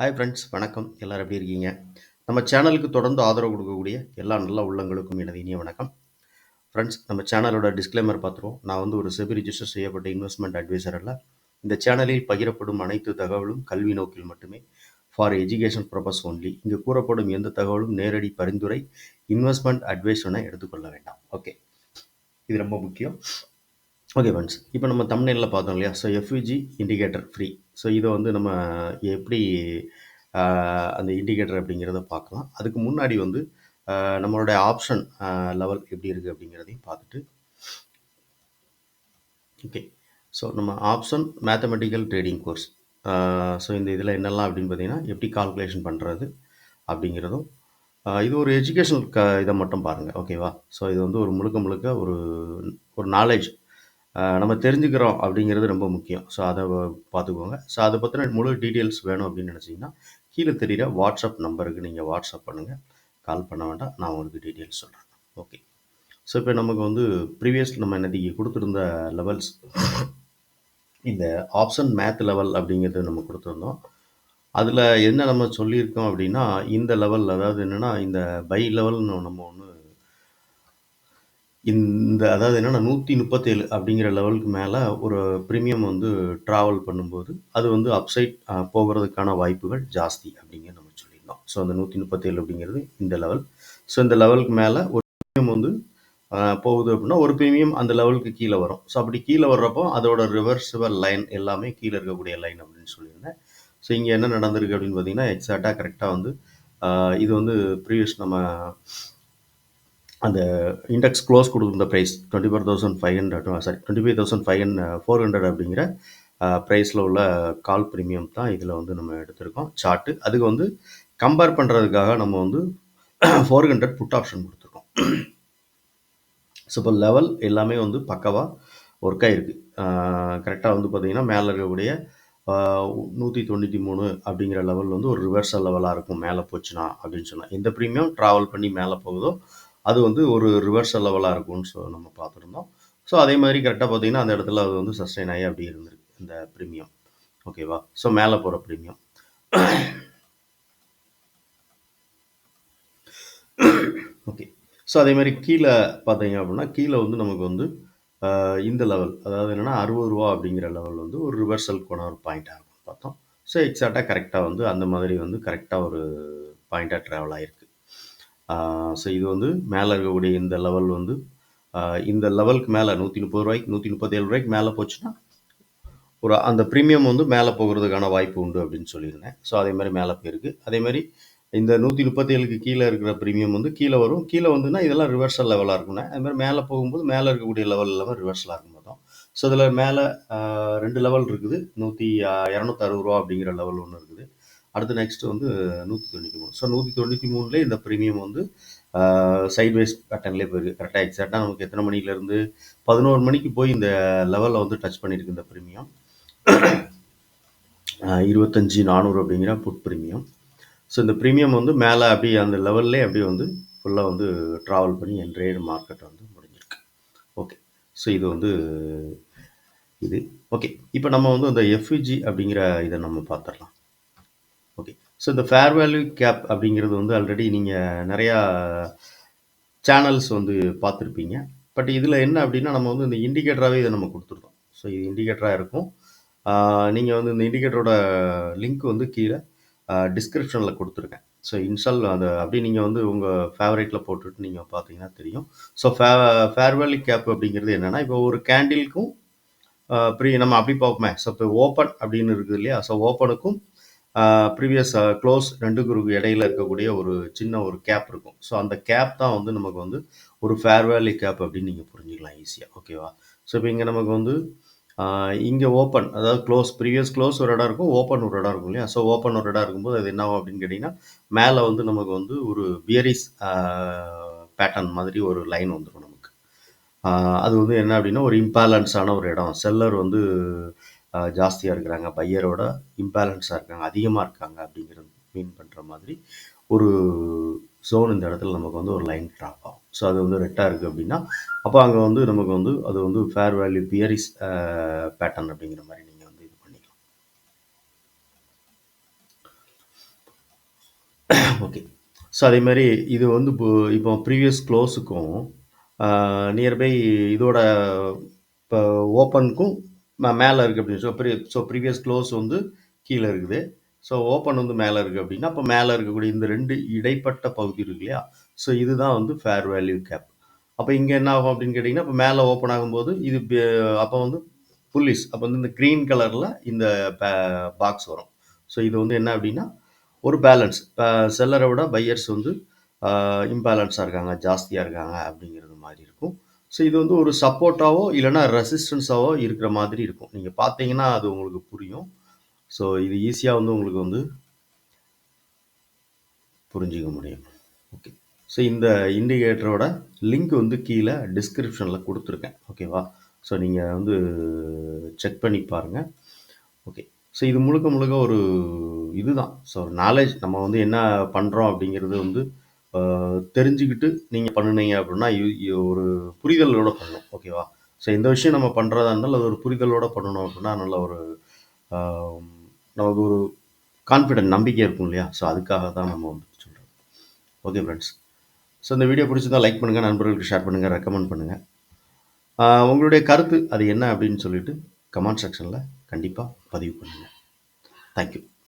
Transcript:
Hi friends வணக்கம். எல்லாரும் எப்படி இருக்கீங்க? நம்ம சேனலுக்கு தொடர்ந்து ஆதரவு கொடுக்கக்கூடிய எல்லா நல்ல உள்ளங்களுக்கும் எனது இனிய வணக்கம். ஃப்ரெண்ட்ஸ் நம்ம சேனலோட டிஸ்க்ளைமர் பார்த்துருவோம். நான் வந்து ஒரு செபி ரிஜிஸ்டர் செய்யப்பட்ட இன்வெஸ்ட்மெண்ட் அட்வைசர் அல்ல. இந்த சேனலில் பகிரப்படும் அனைத்து தகவலும் கல்வி நோக்கில் மட்டுமே. ஃபார் எஜுகேஷன் பர்பஸ் ஒன்லி இங்கு கூறப்படும் எந்த தகவலும் நேரடி பரிந்துரை இன்வெஸ்ட்மெண்ட் அட்வைஸ் என எடுத்துக்கொள்ள வேண்டாம். ஓகே இது ரொம்ப முக்கியம். ஓகே ஃப்ரெண்ட்ஸ் இப்போ நம்ம தமிழ்நிலையில் பார்த்தோம் இல்லையா? ஸோ எஃப்யூஜி இண்டிகேட்டர் ஃப்ரீ ஸோ இதை வந்து நம்ம எப்படி அந்த இண்டிகேட்டர் அப்படிங்கிறத பார்க்கலாம். அதுக்கு முன்னாடி வந்து நம்மளுடைய ஆப்ஷன் லெவல் எப்படி இருக்குது அப்படிங்கிறதையும் பார்த்துட்டு. ஓகே ஸோ நம்ம option mathematical trading course so இந்த இதில் என்னெல்லாம் அப்படின்னு பார்த்தீங்கன்னா எப்படி கால்குலேஷன் பண்ணுறது அப்படிங்கிறதும் இது ஒரு எஜுகேஷனல் க இதை மட்டும் பாருங்கள் ஓகேவா ஸோ இது வந்து ஒரு முழுக்க முழுக்க ஒரு ஒரு நாலேஜ் நம்ம தெரிஞ்சுக்கிறோம் அப்படிங்கிறது ரொம்ப முக்கியம். ஸோ அதை பார்த்துக்கோங்க. ஸோ அதை பற்றின முழு டீட்டெயில்ஸ் வேணும் அப்படின்னு நினச்சிங்கன்னா கீழே தெரியுற வாட்ஸ்அப் நம்பருக்கு நீங்கள் வாட்ஸ்அப் பண்ணுங்கள் கால் பண்ண வேண்டாம். நான் உங்களுக்கு டீட்டெயில்ஸ் சொல்கிறேன் ஓகே ஸோ இப்போ நமக்கு வந்து ப்ரீவியஸ் நம்ம இன்னைக்கு கொடுத்துருந்த லெவல்ஸ் இந்த ஆப்ஷன் மேத் லெவல் அப்படிங்கிறது நம்ம கொடுத்துருந்தோம். அதில் என்ன நம்ம சொல்லியிருக்கோம் அப்படின்னா இந்த லெவல் அதாவது என்னென்னா இந்த பை லெவல்னு நம்ம ஒன்று இந்த அதாவது என்னென்னா நூற்றி முப்பத்தேழு அப்படிங்கிற லெவலுக்கு மேலே ஒரு ப்ரீமியம் வந்து ட்ராவல் பண்ணும்போது அது வந்து அப்சைட் போகிறதுக்கான வாய்ப்புகள் ஜாஸ்தி அப்படிங்கிறது நம்ம சொல்லியிருந்தோம். ஸோ அந்த நூற்றி முப்பத்தேழு அப்படிங்கிறது இந்த லெவல் ஸோ இந்த லெவலுக்கு மேலே ஒரு ப்ரீமியம் வந்து போகுது அப்படின்னா ஒரு ப்ரீமியம் அந்த லெவலுக்கு கீழே வரும். ஸோ அப்படி கீழே வர்றப்போ அதோட ரிவர்சிவல் லைன் எல்லாமே கீழே இருக்கக்கூடிய லைன் அப்படின்னு சொல்லியிருந்தேன். ஸோ இங்கே என்ன நடந்திருக்கு அப்படின்னு பார்த்தீங்கன்னா எக்ஸாக்டாக கரெக்டாக வந்து இது வந்து ப்ரீவியஸ் நம்ம அந்த இண்டெக்ஸ் க்ளோஸ் கொடுக்குற price twenty four thousand five hundred sorry twenty five thousand five hundred four hundred அப்படிங்கிற ப்ரைஸில் உள்ள கால் ப்ரீமியம் தான் இதில் வந்து நம்ம எடுத்திருக்கோம் சார்ட்டு அதுக்கு வந்து கம்பேர் பண்ணுறதுக்காக நம்ம வந்து ஃபோர் ஹண்ட்ரட் புட் ஆப்ஷன் கொடுத்துருக்கோம். ஸோ இப்போ லெவல் எல்லாமே வந்து பக்கவாக ஒர்க் ஆகிருக்கு கரெக்டாக வந்து பார்த்தீங்கன்னா மேலே இருக்கக்கூடிய நூற்றி தொண்ணூற்றி மூணு அப்படிங்கிற லெவல் வந்து ஒரு ரிவர்சல் லெவலாக இருக்கும். மேலே போச்சுன்னா அப்படின்னு சொன்னால் எந்த ப்ரீமியம் ட்ராவல் பண்ணி மேலே போகுதோ அது வந்து ஒரு ரிவர்சல் லெவலாக இருக்கும்னு சொ நம்ம பார்த்துருந்தோம். ஸோ அதே மாதிரி கரெக்டாக பார்த்தீங்கன்னா அந்த இடத்துல அது வந்து சஸ்டைன் ஆகி அப்படி இருந்திருக்கு இந்த ப்ரீமியம் ஓகேவா ஸோ மேலே போகிற ப்ரீமியம் ஓகே ஸோ அதே மாதிரி கீழே பார்த்தீங்க அப்படின்னா கீழே வந்து நமக்கு வந்து இந்த லெவல் அதாவது என்னென்னா அறுபது ரூபா அப்படிங்கிற லெவல் வந்து ஒரு ரிவர்சல் போன ஒரு பாயிண்ட்டாக இருக்கும் பார்த்தோம். ஸோ எக்ஸாக்டாக கரெக்டாக வந்து அந்த மாதிரி வந்து கரெக்டாக ஒரு பாயிண்ட்டாக ட்ராவல் ஆகிருக்கு ஸோ இது வந்து மேலே இருக்கக்கூடிய இந்த லெவல் வந்து இந்த லெவலுக்கு மேலே நூற்றி முப்பது ரூபாய்க்கு நூற்றி முப்பத்தேழு ரூபாய்க்கு மேலே போச்சுன்னா ஒரு அந்த ப்ரீமியம் வந்து மேலே போகிறதுக்கான வாய்ப்பு உண்டு அப்படின்னு சொல்லியிருந்தேன். ஸோ அதே மாதிரி மேலே போயிருக்கு. அதே மாதிரி இந்த நூற்றி முப்பத்தேழுக்கு கீழே இருக்கிற ப்ரீமியம் வந்து கீழே வரும். கீழே வந்துன்னா இதெல்லாம் ரிவர்சல் லெவலாக இருக்கும்னா அதுமாதிரி மேலே போகும்போது மேலே இருக்கக்கூடிய லெவல் எல்லாமே ரிவர்சலாக இருக்கும் மொத்தம் ஸோ இதில் மேலே ரெண்டு லெவல் இருக்குது. நூற்றி இரநூத்தி அறுபது ரூபா அப்படிங்கிற லெவல் ஒன்று இருக்குது. அடுத்து நெக்ஸ்ட்டு வந்து நூற்றி தொண்ணூற்றி மூணு. ஸோ நூற்றி தொண்ணூற்றி மூணுலேயே இந்த ப்ரீமியம் வந்து சைட்வைஸ் பேட்டர்ன்லேயே போயிருக்கு. கரெக்டாக எக்ஸாக்டாக நமக்கு எத்தனை மணிலேருந்து பதினோரு மணிக்கு போய் இந்த லெவலில் வந்து டச் பண்ணியிருக்கு இந்த ப்ரீமியம் இருபத்தஞ்சி நானூறு அப்படிங்கிற புட் ப்ரீமியம் ஸோ இந்த ப்ரீமியம் வந்து மேலே அப்படியே அந்த லெவல்லே அப்படியே வந்து ஃபுல்லாக வந்து ட்ராவல் பண்ணி என்ட்ரே மார்க்கெட் வந்து முடிஞ்சிருக்கு. ஓகே ஸோ இது வந்து இது. ஓகே இப்போ நம்ம வந்து அந்த எஃப்யூஜி அப்படிங்கிற இதை நம்ம பார்த்துடலாம். ஸோ இந்த ஃபேர் வேல்யூ கேப் அப்படிங்கிறது வந்து ஆல்ரெடி நீங்கள் நிறையா சேனல்ஸ் வந்து பார்த்துருப்பீங்க. பட் இதில் என்ன அப்படின்னா நம்ம வந்து இந்த இண்டிகேட்டராகவே இதை நம்ம கொடுத்துருந்தோம் ஸோ இது இண்டிகேட்டராக இருக்கும். நீங்கள் வந்து இந்த இண்டிகேட்டரோட லிங்க் வந்து கீழே டிஸ்கிரிப்ஷனில் கொடுத்துருக்கேன். ஸோ இன்ஸ்டால் அந்த அப்படி நீங்கள் வந்து உங்கள் ஃபேவரேட்டில் போட்டுட்டு நீங்கள் பார்த்தீங்கன்னா தெரியும். ஸோ ஃபே ஃபேர்வெல் கேப் அப்படிங்கிறது என்னென்னா இப்போ ஒரு கேண்டிலுக்கும் ப்ரீ நம்ம அப்படி பார்ப்போமே. ஸோ இப்போ ஓப்பன் அப்படின்னு இருக்குது இல்லையா? ஸோ ஓப்பனுக்கும் ப்ரீவியஸ் க்ளோஸ் ரெண்டுக்கு இடையில இருக்கக்கூடிய ஒரு சின்ன ஒரு கேப் இருக்கும். ஸோ அந்த கேப் தான் வந்து நமக்கு வந்து ஒரு ஃபேர்வேலி கேப் அப்படின்னு நீங்கள் புரிஞ்சுக்கலாம் ஈஸியாக ஓகேவா ஸோ இப்போ இங்கே நமக்கு வந்து இங்கே ஓப்பன் அதாவது க்ளோஸ் ப்ரீவியஸ் க்ளோஸ் ஒரு இடம் இருக்கும் ஓப்பன் ஒரு இடம் இருக்கும் இல்லையா? ஸோ ஓப்பன் ஒரு இடம் இருக்கும்போது அது என்ன ஆகும் அப்படின்னு கேட்டிங்கன்னா மேலே வந்து நமக்கு வந்து ஒரு பியரிஸ் பேட்டர்ன் மாதிரி ஒரு லைன் வந்துடும் நமக்கு. அது வந்து என்ன அப்படின்னா ஒரு இம்பேலன்ஸான ஒரு இடம். செல்லர் வந்து ஜாஸ்தியாக இருக்கிறாங்க. பையரோட இம்பேலன்ஸாக இருக்காங்க. அதிகமாக இருக்காங்க அப்படிங்கிறது மீன் பண்ணுற மாதிரி ஒரு ஸோன் இந்த இடத்துல நமக்கு வந்து ஒரு லைன் ட்ராப் ஆகும். ஸோ அது வந்து ரெட்டாக இருக்குது அப்படின்னா அப்போ அங்கே வந்து நமக்கு வந்து அது வந்து ஃபேர் வேல்யூ பியரிஸ் பேட்டர்ன் அப்படிங்கிற மாதிரி நீங்கள் வந்து இது பண்ணிக்கலாம். ஓகே. ஸோ அதேமாதிரி இது வந்து இப்போ இப்போ ப்ரீவியஸ் க்ளோஸுக்கும் நியர்பை இதோட இப்போ ஓப்பனுக்கும் மேலே இருக்குது அப்படின்னு so pre so previous close வந்து கீழே இருக்குது. ஸோ ஓப்பன் வந்து மேலே இருக்குது அப்படின்னா, அப்போ மேலே இருக்கக்கூடிய இந்த ரெண்டு இடைப்பட்ட பகுதி இருக்கு இல்லையா? ஸோ இதுதான் வந்து ஃபேர் வேல்யூ கேப். அப்போ இங்கே என்ன ஆகும் அப்படின்னு கேட்டிங்கன்னா இப்போ மேலே ஓப்பன் ஆகும்போது இது அப்போ வந்து புல்லிஸ் அப்போ வந்து இந்த க்ரீன் கலரில் இந்த பாக்ஸ் வரும். ஸோ இது வந்து என்ன அப்படின்னா, ஒரு பேலன்ஸ். இப்போ செல்லர விட பையர்ஸ் வந்து இம்பேலன்ஸாக இருக்காங்க, ஜாஸ்தியாக இருக்காங்க அப்படிங்கிறது மாதிரி இருக்கும். ஸோ இது வந்து ஒரு சப்போர்ட்டாவோ, இல்லைன்னா ரெசிஸ்டன்ஸாவோ இருக்கிற மாதிரி இருக்கும். நீங்கள் பார்த்தீங்கன்னா, அது உங்களுக்கு புரியும். ஸோ இது ஈஸியாக வந்து உங்களுக்கு வந்து புரிஞ்சுக்க முடியும். ஓகே. ஸோ இந்த இண்டிகேட்டரோட லிங்க் வந்து கீழே டிஸ்கிரிப்ஷனில் கொடுத்துருக்கேன் ஓகேவா? ஸோ நீங்கள் வந்து செக் பண்ணி பாருங்கள் ஓகே. ஸோ இது முழுக்க முழுக்க ஒரு இதுதான். ஸோ நாலேஜ் நம்ம வந்து என்ன பண்ணுறோம் அப்படிங்கிறது வந்து தெரிஞ்சுக்கிட்டு நீங்கள் பண்ணுனீங்க அப்படின்னா, ஒரு புரிதலோட பண்ணணும். ஓகேவா? ஸோ இந்த விஷயம் நம்ம பண்ணுறதா இருந்தாலும், அது ஒரு புரிதலோட பண்ணணும் அப்படின்னா, நல்ல ஒரு நமக்கு ஒரு கான்ஃபிடென்ட் நம்பிக்கை இருக்கும் இல்லையா? ஸோ அதுக்காக தான் நம்ம வந்து சொல்கிறோம் ஓகே ஃப்ரெண்ட்ஸ். ஸோ இந்த வீடியோ பிடிச்சிருந்தா லைக் பண்ணுங்கள் நண்பர்களுக்கு ஷேர் பண்ணுங்கள் ரெக்கமெண்ட் பண்ணுங்கள் உங்களுடைய கருத்து அது என்ன அப்படின்னு சொல்லிட்டு கமெண்ட் செக்ஷனில் கண்டிப்பாக பதிவு பண்ணுங்கள் தேங்க் யூ.